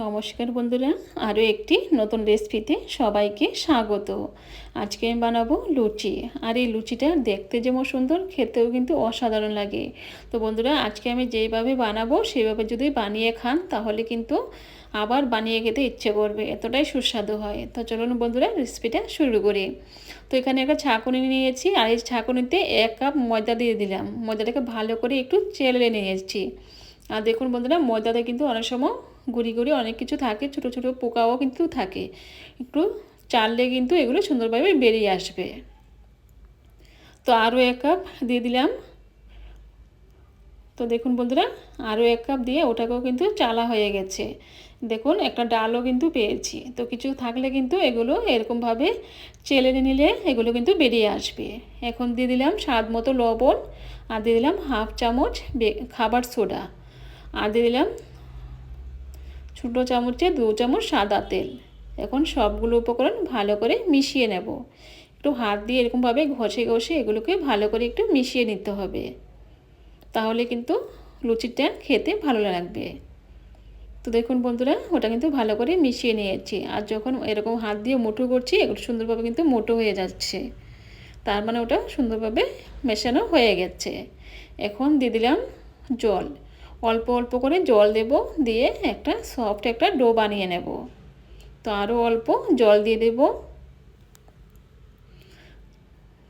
নমস্কার বন্ধুরা, আরও একটি নতুন রেসিপিতে সবাইকে স্বাগত। আজকে আমি বানাবো লুচি। আর এই লুচিটা দেখতে যেমন সুন্দর, খেতেও কিন্তু অসাধারণ লাগে। তো বন্ধুরা, আজকে আমি যেইভাবে বানাবো সেইভাবে যদি বানিয়ে খান, তাহলে কিন্তু আবার বানিয়ে খেতে ইচ্ছে করবে, এতটাই সুস্বাদু হয়। তো চলুন বন্ধুরা রেসিপিটা শুরু করি। তো এখানে একটা ছাঁকুনি নিয়েছি, আর এই ছাঁকুনিতে এক কাপ ময়দা দিয়ে দিলাম। ময়দাটাকে ভালো করে একটু চেলে নিয়েছি। আর দেখুন বন্ধুরা, ময়দাতে কিন্তু অনেক সময় গুড়ি গুড়ি অনেক কিছু থাকে, ছোট ছোট পোকাও কিন্তু থাকে। একটু চাললে কিন্তু এগুলো সুন্দরভাবে বেরিয়ে আসবে। তো আরও এক কাপ দিয়ে দিলাম। তো দেখুন বন্ধুরা, আরও এক কাপ দিয়ে ওটাকেও কিন্তু চালা হয়ে গেছে। দেখুন, একটা ডালও কিন্তু পেয়েছি। তো কিছু থাকলে কিন্তু এগুলো এরকমভাবে চেলে নিলে এগুলো কিন্তু বেরিয়ে আসবে। এখন দিয়ে দিলাম স্বাদ মতো লবণ, আর দিয়ে দিলাম হাফ চামচ খাবার সোডা। আর দিয়ে দিলাম ছোটো চামচে দু চামচ সাদা তেল। এখন সবগুলো উপকরণ ভালো করে মিশিয়ে নেব। একটু হাত দিয়ে এরকমভাবে ঘষে ঘষে এগুলোকে ভালো করে একটু মিশিয়ে নিতে হবে। তাহলে কিন্তু লুচিটা খেতে ভালো লাগবে। তো দেখুন বন্ধুরা, ওটা কিন্তু ভালো করে মিশিয়ে নিয়েছি। আর যখন এরকম হাত দিয়ে মোটো করছি, এগুলো সুন্দরভাবে কিন্তু মোটো হয়ে যাচ্ছে। তার মানে ওটা সুন্দরভাবে মেশানো হয়ে গেছে। এখন দিয়ে দিলাম জল। অল্প অল্প করে জল দেব, দিয়ে একটা সফট একটা ডো বানিয়ে নেব। তো আরও অল্প জল দিয়ে দেব।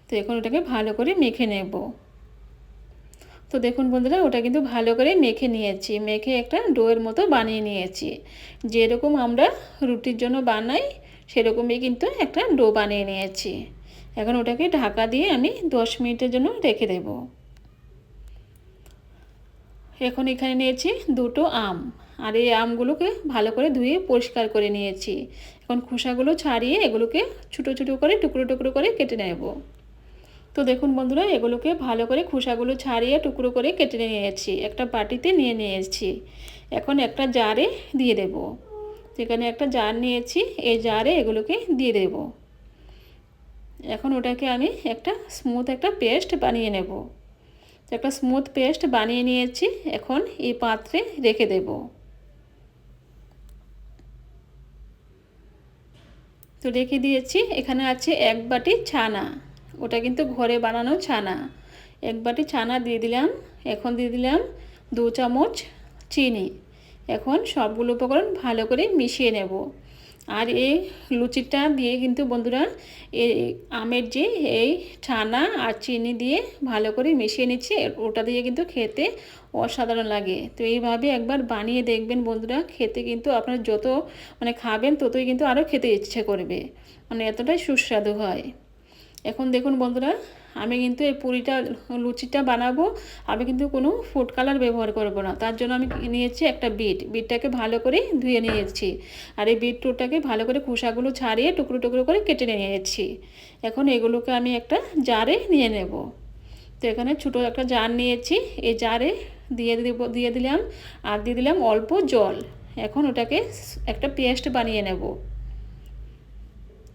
তো এখন ওটাকে ভালো করে মেখে নেব। তো দেখুন বন্ধুরা, ওটা কিন্তু ভালো করে মেখে নিয়েছি, মেখে একটা ডোয়ের মতো বানিয়ে নিয়েছি। যেরকম আমরা রুটির জন্য বানাই, সেরকমই কিন্তু একটা ডো বানিয়ে নিয়েছি। এখন ওটাকে ঢাকা দিয়ে আমি দশ মিনিটের জন্য রেখে দেবো। এখন এখানে নিয়েছি দুটো আম। আর এই আমগুলোকে ভালো করে ধুয়ে পরিষ্কার করে নিয়েছি। এখন খোসাগুলো ছাড়িয়ে এগুলোকে ছোটো ছোটো করে, টুকরো টুকরো করে কেটে নেব। তো দেখুন বন্ধুরা, এগুলোকে ভালো করে খোসাগুলো ছাড়িয়ে, টুকরো করে কেটে নিয়েছি। একটা বাটিতে নিয়ে নিয়েছি। এখন একটা জারে দিয়ে দেব। এখানে একটা জার নিয়েছি, এই জারে এগুলোকে দিয়ে দেব। এখন ওটাকে আমি একটা স্মুথ একটা পেস্ট বানিয়ে নেব। একটা স্মুথ পেস্ট বানিয়ে নিয়েছি। এখন এই পাত্রে রেখে দেব। তো রেখে দিয়েছি। এখানে আছে এক বাটি ছানা। ওটা কিন্তু ঘরে বানানো ছানা। এক বাটি ছানা দিয়ে দিলাম। এখন দিয়ে দিলাম দু চামচ চিনি। এখন সবগুলো উপকরণ ভালো করে মিশিয়ে নেব। আর এই লুচিটা দিয়ে কিন্তু বন্ধুরা এই আমের যে এই ছানা আর চিনি দিয়ে ভালো করে মিশিয়ে নিচ্ছে, ওটা দিয়ে কিন্তু খেতে অসাধারণ লাগে। তো এইভাবে একবার বানিয়ে দেখবেন বন্ধুরা, খেতে কিন্তু আপনার যত মানে খাবেন ততই কিন্তু আরও খেতে ইচ্ছে করবে। মানে এতটাই সুস্বাদু হয়। এখন দেখুন বন্ধুরা, আমি কিন্তু এই পুরিটা, লুচিটা বানাবো, আমি কিন্তু কোনো ফুড কালার ব্যবহার করব না। তার জন্য আমি নিয়েছি একটা বিট বিটটাকে ভালো করে ধুয়ে নিয়েছি। আর এই বিটটাকে ভালো করে খোসাগুলো ছাড়িয়ে টুকরো টুকরো করে কেটে নিয়েছি। এখন এগুলোকে আমি একটা জারে নিয়ে নেব। তো এখানে ছোটো একটা জার নিয়েছি। এই জারে দিয়ে দিব, দিয়ে দিলাম, আর দিয়ে দিলাম অল্প জল। এখন ওটাকে একটা পেস্ট বানিয়ে নেব।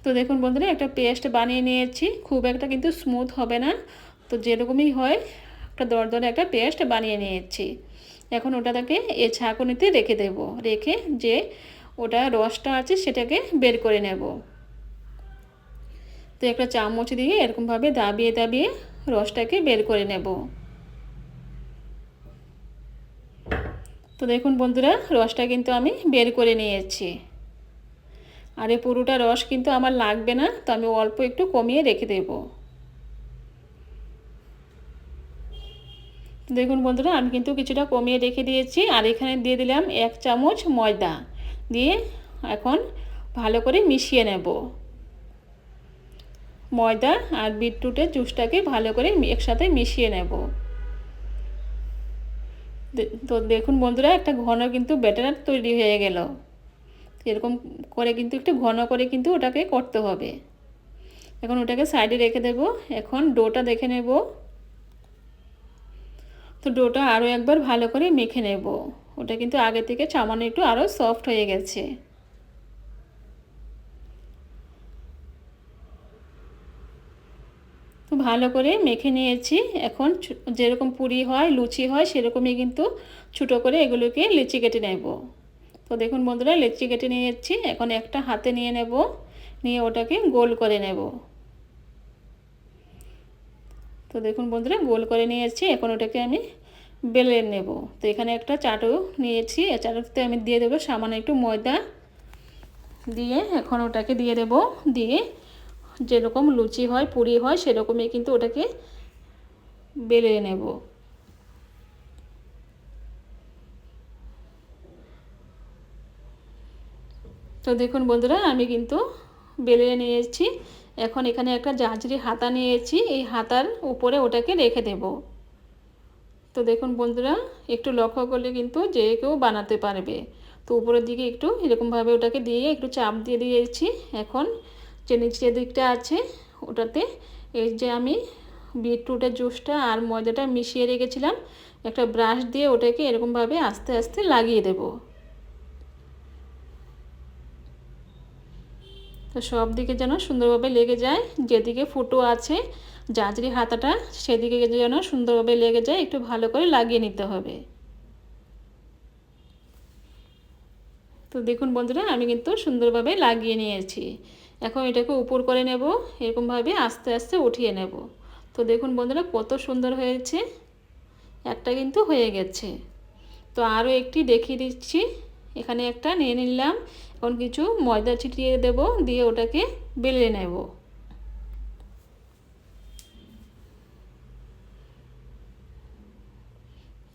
তো দেখুন বন্ধুরা, একটা পেস্ট বানিয়ে নিয়েছি। খুব একটা কিন্তু স্মুথ হবে না। তো যেরকমই হয়, একটা দরদরে একটা পেস্ট বানিয়ে নিয়েছি। এখন ওটাকে এ ছাঁকুনিতে রেখে দেব। রেখে যে ওটা রসটা আছে, সেটাকে বের করে নেব। তো একটা চামচ দিয়ে এরকমভাবে দাবিয়ে দাবিয়ে রসটাকে বের করে নেব। তো দেখুন বন্ধুরা, রসটা কিন্তু আমি বের করে নিয়েছি। আর এই পুরোটা রস কিন্তু আমার লাগবে না, তো আমি অল্প একটু কমিয়ে রেখে দেব। দেখুন বন্ধুরা, আমি কিন্তু কিছুটা কমিয়ে রেখে দিয়েছি, আর এখানে দিয়ে দিলাম এক চামচ ময়দা। দিয়ে এখন ভালো করে মিশিয়ে নেব। ময়দা আর বিটরুটের জুসটাকে ভালো করে একসাথে মিশিয়ে নেব। তো দেখুন বন্ধুরা, একটা ঘন কিন্তু ব্যাটার তৈরি হয়ে গেল। এরকম করে কিন্তু একটু ঘন করে কিন্তু ওটাকে করতে হবে। এখন ওটাকে সাইডে রেখে দেব। এখন ডোটা দেখে নেব। তো ডোটা আরও একবার ভালো করে মেখে নেব। ওটা কিন্তু আগে থেকে সামান্য একটু আরও সফট হয়ে গেছে। তো ভালো করে মেখে নিয়েছি। এখন যেরকম পুরি হয়, লুচি হয়, সেরকমই কিন্তু ছোটো করে এগুলোকে লিচি কেটে নেব। তো দেখুন বন্ধুরা, লেচি কেটে নিয়ে যাচ্ছি এখন একটা হাতে নিয়ে নেব, নিয়ে ওটাকে গোল করে নেব। তো দেখুন বন্ধুরা, গোল করে নিয়ে যাচ্ছি এখন ওটাকে আমি বেলে নেব। তো এখানে একটা চাটু নিয়েছি চাটুতে আমি দিয়ে দেবো সামান্য একটু ময়দা। দিয়ে এখন ওটাকে দিয়ে দেব, দিয়ে যেরকম লুচি হয়, পুরি হয়, সেরকমই কিন্তু ওটাকে বেলে নেব। তো দেখুন বন্ধুরা, আমি কিন্তু বেলে নিয়েছি। এখন এখানে একটা জাঁজরি হাতা নিয়েছি, এই হাতার উপরে ওটাকে রেখে দেব। তো দেখুন বন্ধুরা, একটু লক্ষ্য করলে কিন্তু যে কেউ বানাতে পারবে। তো উপরের দিকে একটু এরকমভাবে ওটাকে দিয়ে একটু চাপ দিয়ে দিয়েছি। এখন যে নিচের দিকটা আছে, ওটাতে এই যে আমি বিটরুটের জুসটা আর ময়দাটা মিশিয়ে রেখেছিলাম, একটা ব্রাশ দিয়ে ওটাকে এরকমভাবে আস্তে আস্তে লাগিয়ে দেব। তো সব দিকে যেন সুন্দরভাবে লেগে যায়। যেদিকে ফুটো আছে জাজরি হাতাটা, সেদিকে যেন সুন্দরভাবে লেগে যায়, একটু ভালো করে লাগিয়ে নিতে হবে। তো দেখুন বন্ধুরা, আমি কিন্তু সুন্দরভাবে লাগিয়ে নিয়েছি। এখন এটাকে উপর করে নেব, এরকমভাবে আস্তে আস্তে উঠিয়ে নেব। তো দেখুন বন্ধুরা, কত সুন্দর হয়েছে। একটা কিন্তু হয়ে গেছে। তো আরও একটি দেখিয়ে দিচ্ছি। এখানে একটা নিয়ে নিলাম। এখন কিছু ময়দা ছিটিয়ে দেব, দিয়ে ওটাকে বেলে নেব।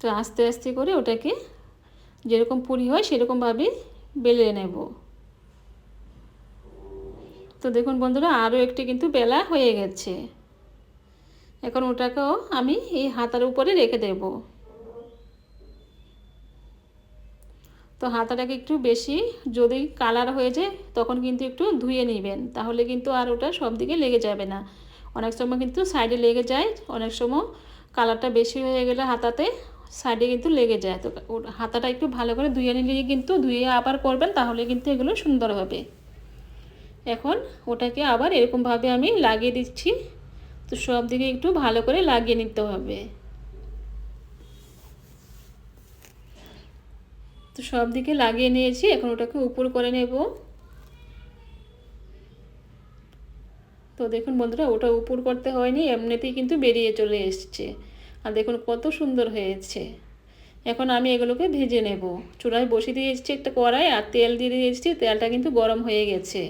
তো আস্তে আস্তে করে ওটাকে যেরকম পুরি হয় সেরকমভাবে বেলে নেব। তো দেখুন বন্ধুরা, আরও একটি কিন্তু বেলা হয়ে গেছে। এখন ওটাকেও আমি এই হাতার উপরে রেখে দেব। তো হাতাটাকে একটু বেশি যদি কালার হয়ে যায়, তখন কিন্তু একটু ধুয়ে নেবেন। তাহলে কিন্তু আর ওটা সব দিকে লেগে যাবে না। অনেক সময় কিন্তু সাইডে লেগে যায়, অনেক সময় কালারটা বেশি হয়ে গেলে হাতাতে সাইডে কিন্তু লেগে যায়। তো হাতাটা একটু ভালো করে ধুয়ে নিলে কিন্তু ধুয়ে আবার করবেন, তাহলে কিন্তু এগুলো সুন্দর হবে। এখন ওটাকে আবার এরকমভাবে আমি লাগিয়ে দিচ্ছি। তো সব দিকে একটু ভালো করে লাগিয়ে নিতে হবে। তো সব দিকে লাগিয়ে নিয়েছি, এখন ওটাকে উপর করে নেব। তো দেখুন বন্ধুরা, ওটা উপর করতে হয়নি, এমনিতেই কিন্তু বেরিয়ে চলে এসছে। আর দেখুন কত সুন্দর হয়েছে। এখন আমি এগুলোকে ভেজে নেব। চুলায় বসিয়ে দিয়ে এসেছি একটা কড়াই, আর তেল দিয়ে দিয়ে এসেছি, তেলটা কিন্তু গরম হয়ে গেছে।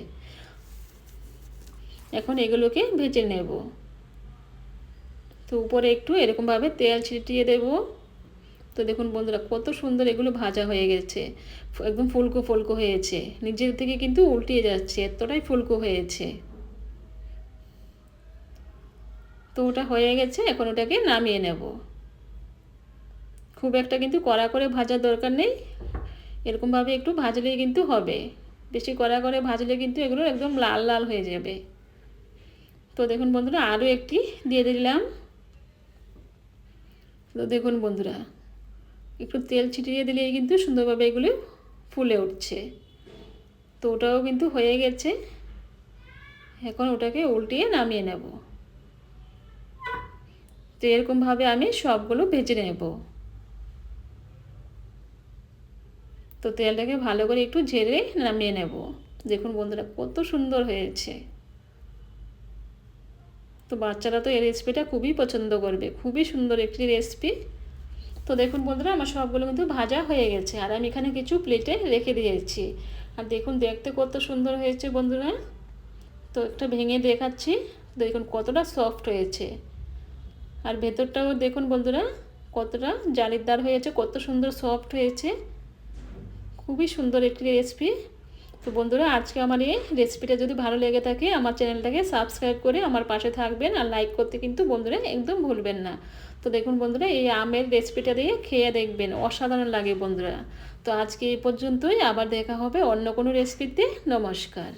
এখন এগুলোকে ভেজে নেব। তো উপরে একটু এরকমভাবে তেল ছিটিয়ে দেব। তো দেখুন বন্ধুরা, কত সুন্দর এগুলো ভাজা হয়ে গেছে। একদম ফুলকো ফুলকো হয়েছে। নিজের থেকে কিন্তু উল্টিয়ে যাচ্ছে, এতটাই ফুলকো হয়েছে। তো ওটা হয়ে গেছে, এখন ওটাকে নামিয়ে নেব। খুব একটা কিন্তু কড়া করে ভাজার দরকার নেই। এরকমভাবে একটু ভাজলেই কিন্তু হবে। বেশি কড়া করে ভাজলে কিন্তু এগুলো একদম লাল লাল হয়ে যাবে। তো দেখুন বন্ধুরা, আরও একটি দিয়ে দিলাম। তো দেখুন বন্ধুরা একটু তেল ছিটিয়ে দিলেই কিন্তু সুন্দরভাবে এগুলো ফুলে উঠছে। তো ওটাও কিন্তু হয়ে গেছে। এখন ওটাকে উল্টিয়ে নামিয়ে নেব। তো এরকমভাবে আমি সবগুলো ভেজে নেব। তো তেলটাকে ভালো করে একটু ঝেড়ে নামিয়ে নেব। দেখুন বন্ধুরা কত সুন্দর হয়েছে। তো বাচ্চারা তো এই রেসিপিটা খুবই পছন্দ করবে। খুবই সুন্দর একটি রেসিপি তো দেখুন বন্ধুরা, আমার সবগুলো কিন্তু ভাজা হয়ে গেছে। আর আমি এখানে কিছু প্লেটে রেখে দিয়েছি। আর দেখুন, দেখতে কত সুন্দর হয়েছে বন্ধুরা। তো একটা ভেঙে দেখাচ্ছি। দেখুন, কতটা সফট হয়েছে। আর ভেতরটাও দেখুন বন্ধুরা, কতটা জালিদার হয়েছে, কত সুন্দর সফট হয়েছে। খুবই সুন্দর একটি রেসিপি তো বন্ধুরা, আজকে আমার এই রেসিপিটা যদি ভালো লেগে থাকে, আমার চ্যানেলটাকে সাবস্ক্রাইব করে আমার পাশে থাকবেন আর লাইক করতে কিন্তু বন্ধুরা একদম ভুলবেন না। তো দেখুন বন্ধুরা, এই আমের রেসিপিটা দিয়ে খেয়ে দেখবেন, অসাধারণ লাগে বন্ধুরা। তো আজকে এই পর্যন্তই, আবার দেখা হবে অন্য কোনো রেসিপিতে নমস্কার।